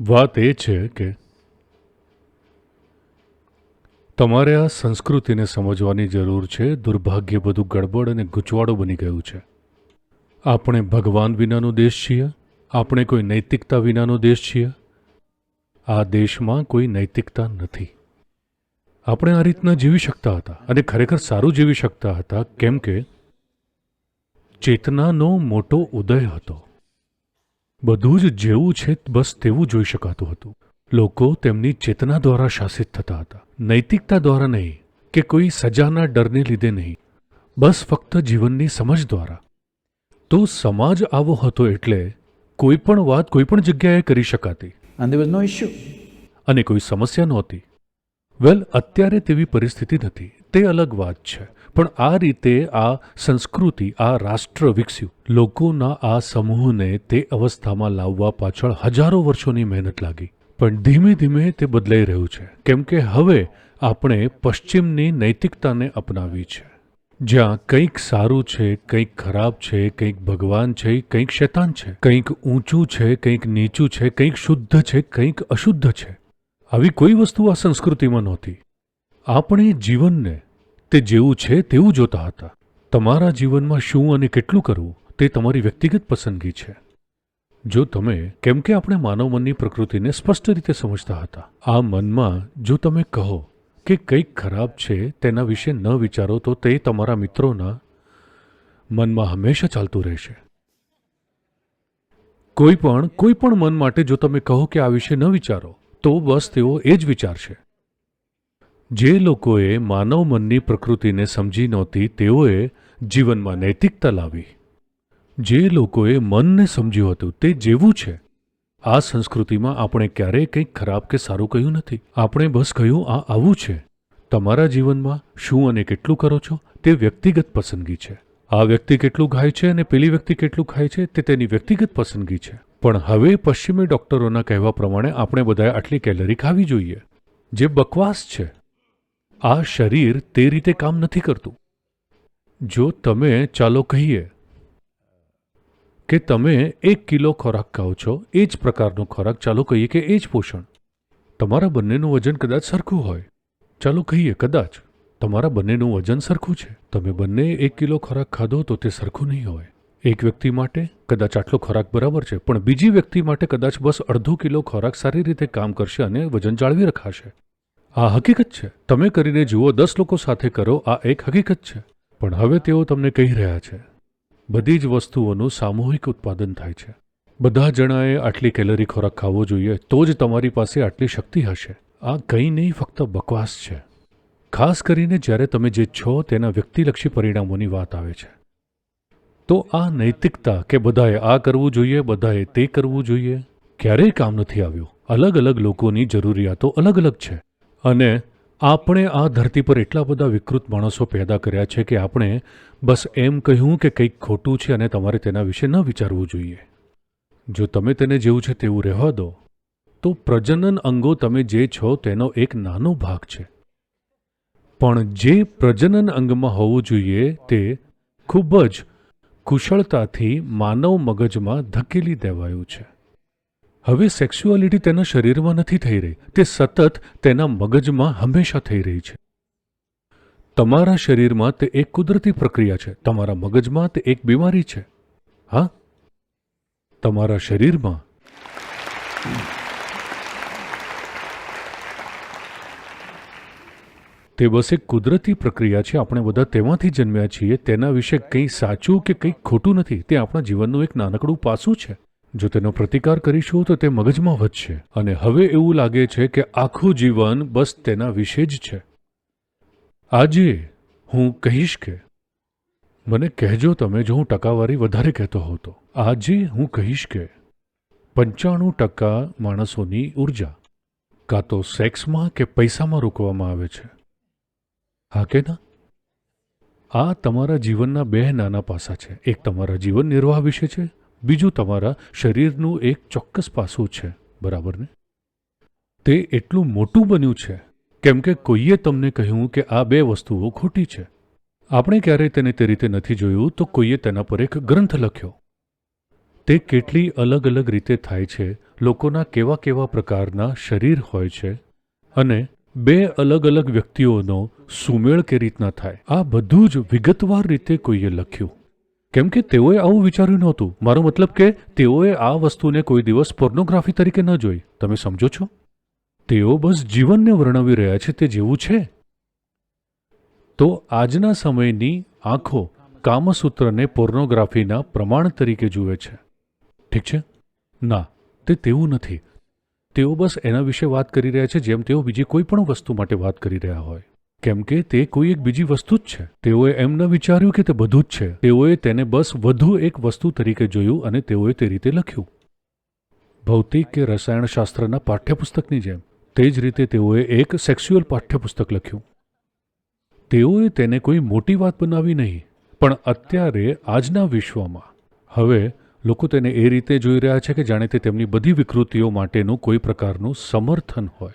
વાત એ છે કે તમારે આ સંસ્કૃતિને સમજવાની જરૂર છે દુર્ભાગ્ય બધું ગડબડ અને ગૂંચવાડો બની ગયું છે. આપણે ભગવાન વિનાનો દેશ છીએ, આપણે કોઈ નૈતિકતા વિનાનો દેશ છીએ. આ દેશમાં કોઈ નૈતિકતા નથી. આપણે આ રીતના જીવી શકતા હતા અને ખરેખર સારું જીવી શકતા હતા, કેમ કે ચેતનાનો મોટો ઉદય હતો. બધું જ જેવું છે બસ તેવું જોઈ શકાતું હતું. લોકો તેમની ચેતના દ્વારા શાસિત થતા હતા. નૈતિકતા દ્વારા નહીં કે કોઈ સજાના ડરને લીધે નહીં. બસ ફક્ત જીવનની સમજ દ્વારા. તો સમાજ આવો હતો એટલે કોઈ પણ વાત કોઈ પણ જગ્યાએ કરી શકાતી. અને કોઈ સમસ્યા નહોતી. વેલ અત્યારે તેવી પરિસ્થિતિ નથી. તે અલગ વાત છે. પણ આ રીતે આ સંસ્કૃતિ, આ રાષ્ટ્ર વિકસ્યું. લોકોના આ સમૂહને તે અવસ્થામાં લાવવા પાછળ હજારો વર્ષોની મહેનત લાગી. પણ ધીમે ધીમે તે બદલાઈ રહ્યું છે. કેમ કે હવે આપણે પશ્ચિમની નૈતિકતાને અપનાવી છે. જ્યાં કંઈક સારું છે, કંઈક ખરાબ છે, કંઈક ભગવાન છે, કંઈક શૈતાન છે. કંઈક ઊંચું છે, કંઈક નીચું છે, કંઈક શુદ્ધ છે, કંઈક અશુદ્ધ છે. આવી કોઈ વસ્તુ આ સંસ્કૃતિમાં નહોતી. આપણે જીવનને તે જેવું છે તેવું જોતા હતા. તમારા જીવનમાં શું અને કેટલું કરવું તે તમારી વ્યક્તિગત પસંદગી છે. જો તમે, કેમ કે આપણે માનવ મનની પ્રકૃતિને સ્પષ્ટ રીતે સમજતા હતા. આ મનમાં, જો તમે કહો કે કંઈક ખરાબ છે તેના વિશે ન વિચારો, તો તે તમારા મિત્રોના મનમાં હંમેશા ચાલતું રહેશે. કોઈ પણ કોઈ પણ મન માટે જો તમે કહો કે આ વિશે ન વિચારો, તો બસ તેઓ એ જ વિચારશે. જે લોકોએ માનવ મનની પ્રકૃતિને સમજી નહોતી, તેઓએ જીવનમાં નૈતિકતા લાવી. જે લોકોએ મનને સમજ્યું હતું, તે જેવું છે. આ સંસ્કૃતિમાં આપણે ક્યારેય કંઈક ખરાબ કે સારું કહ્યું નથી. આપણે બસ કહ્યું, આ આવું છે. તમારા જીવનમાં શું અને કેટલું કરો છો? તે વ્યક્તિગત પસંદગી છે. આ વ્યક્તિ કેટલું ખાય છે અને પેલી વ્યક્તિ કેટલું ખાય છે, તે તેની વ્યક્તિગત પસંદગી છે. પણ હવે પશ્ચિમી ડોક્ટરોના કહેવા પ્રમાણે આપણે બધાએ આટલી કેલરી ખાવી જોઈએ. જે બકવાસ છે. આ શરીર તે રીતે કામ નથી કરતું. જો તમે, ચાલો કહીએ કે તમે એક કિલો ખોરાક ખાઓ છો, એ જ પ્રકારનો ખોરાક, ચાલો કહીએ કે એ જ પોષણ. તમારા બંનેનું વજન કદાચ સરખું હોય. ચાલો કહીએ, કદાચ તમારા બંનેનું વજન સરખું છે. તમે બંને એક કિલો ખોરાક ખાધો તો તે સરખું નહીં હોય. એક વ્યક્તિ માટે કદાચ આટલો ખોરાક બરાબર છે, પણ બીજી વ્યક્તિ માટે કદાચ બસ અડધો કિલો ખોરાક સારી રીતે કામ કરશે અને વજન જાળવી રખાશે. આ હકીકત છે. તમે કરીને જુઓ, દસ લોકો સાથે કરો, આ એક હકીકત છે. પણ હવે તેઓ તમને કહી રહ્યા છે. બધી જ વસ્તુઓનું સામૂહિક ઉત્પાદન થાય છે. બધા જણાએ આટલી કેલરી ખોરાક ખાવો જોઈએ, તો જ તમારી પાસે આટલી શક્તિ હશે. આ કંઈ નહીં, ફક્ત બકવાસ છે. ખાસ કરીને જ્યારે તમે જે છો, તેના વ્યક્તિલક્ષી પરિણામોની વાત આવે છે. તો આ નૈતિકતા કે બધાએ આ કરવું જોઈએ, બધાએ તે કરવું જોઈએ? ક્યારેય કામ નથી આવ્યું. અલગ અલગ લોકોની જરૂરિયાતો અલગ અલગ છે. અને આપણે આ ધરતી પર એટલા બધા વિકૃત માણસો પેદા કર્યા છે કે આપણે બસ એમ કહ્યું કે કંઈક ખોટું છે અને તમારે તેના વિશે ન વિચારવું જોઈએ. જો તમે તેને જેવું છે તેવું રહેવા દો, તો પ્રજનન અંગો તમે જે છો તેનો એક નાનો ભાગ છે. પણ જે પ્રજનન અંગમાં હોવું જોઈએ તે ખૂબ જ કુશળતાથી માનવ મગજમાં ધકેલી દેવાયું છે. હવે સેક્સ્યુઆલિટી તેના શરીરમાં નથી થઈ રહી, તે સતત તેના મગજમાં હંમેશા થઈ રહી છે. તમારા શરીરમાં તે એક કુદરતી પ્રક્રિયા છે, તમારા મગજમાં તે એક બીમારી છે. હા? તમારા શરીરમાં તે બસ એક કુદરતી પ્રક્રિયા છે, આપણે બધા તેમાંથી જન્મ્યા છીએ, તેના વિશે કંઈ સાચું કે કંઈ ખોટું નથી, તે આપણા જીવનનું એક નાનકડું પાસું છે. જો તેનો પ્રતિકાર કરીશું તો તે મગજમાં વધશે. અને હવે એવું લાગે છે કે આખું જીવન બસ તેના વિશે જ છે. આજે હું કહીશ કે, મને કહેજો તમે જો હું ટકાવારી વધારે કહેતો હતો. આજે હું કહીશ કે, પંચાણું ટકા માણસોની ઊર્જા, કાં તો સેક્સમાં કે પૈસામાં રોકવામાં આવે છે. હા કે ના? આ તમારા જીવનના બે નાના પાસા છે. એક તમારા જીવન નિર્વાહ વિશે છે બીજું તમારા શરીરનું એક ચોક્કસ પાસું છે, બરાબર ને? તે એટલું મોટું બન્યું છે, કેમ કે કોઈએ તમને કહ્યું કે આ બે વસ્તુઓ ખોટી છે. આપણે ક્યારેય તેને તે રીતે નથી જોયું તો કોઈએ તેના પર એક ગ્રંથ લખ્યો. તે કેટલી અલગ અલગ રીતે થાય છે, લોકોના કેવા કેવા પ્રકારના શરીર હોય છે અને બે અલગ અલગ વ્યક્તિઓનો સુમેળ કે રીતના થાય. આ બધું જ વિગતવાર રીતે કોઈએ લખ્યું. કેમ કે તેઓએ આવું વિચાર્યું નહોતું. મારો મતલબ કે તેઓએ આ વસ્તુને કોઈ દિવસ પોર્નોગ્રાફી તરીકે ન જોઈ. તમે સમજો છો? તેઓ બસ જીવનને વર્ણવી રહ્યા છે તે જેવું છે. તો આજના સમયની આંખો કામસૂત્રને પોર્નોગ્રાફીના પ્રમાણ તરીકે જુએ છે. ઠીક છે? ના, તે તેવું નથી. તેઓ બસ એના વિશે વાત કરી રહ્યા છે જેમ તેઓ બીજી કોઈ પણ વસ્તુ માટે વાત કરી રહ્યા હોય. કેમ કે તે કોઈ એક બીજી વસ્તુ જ છે. તેઓએ એમ ન વિચાર્યું કે તે બધું જ છે. તેઓએ તેને બસ વધુ એક વસ્તુ તરીકે જોયું અને તેઓએ તે રીતે લખ્યું. ભૌતિક કે રસાયણશાસ્ત્રના પાઠ્યપુસ્તકની જેમ, તે જ રીતે તેઓએ એક સેક્સ્યુઅલ પાઠ્યપુસ્તક લખ્યું. તેઓએ તેને કોઈ મોટી વાત બનાવી નહીં, પણ અત્યારે આજના વિશ્વમાં. હવે, લોકો તેને એ રીતે જોઈ રહ્યા છે કે જાણે તે તેમની બધી વિકૃતિઓ માટેનું કોઈ પ્રકારનું સમર્થન હોય.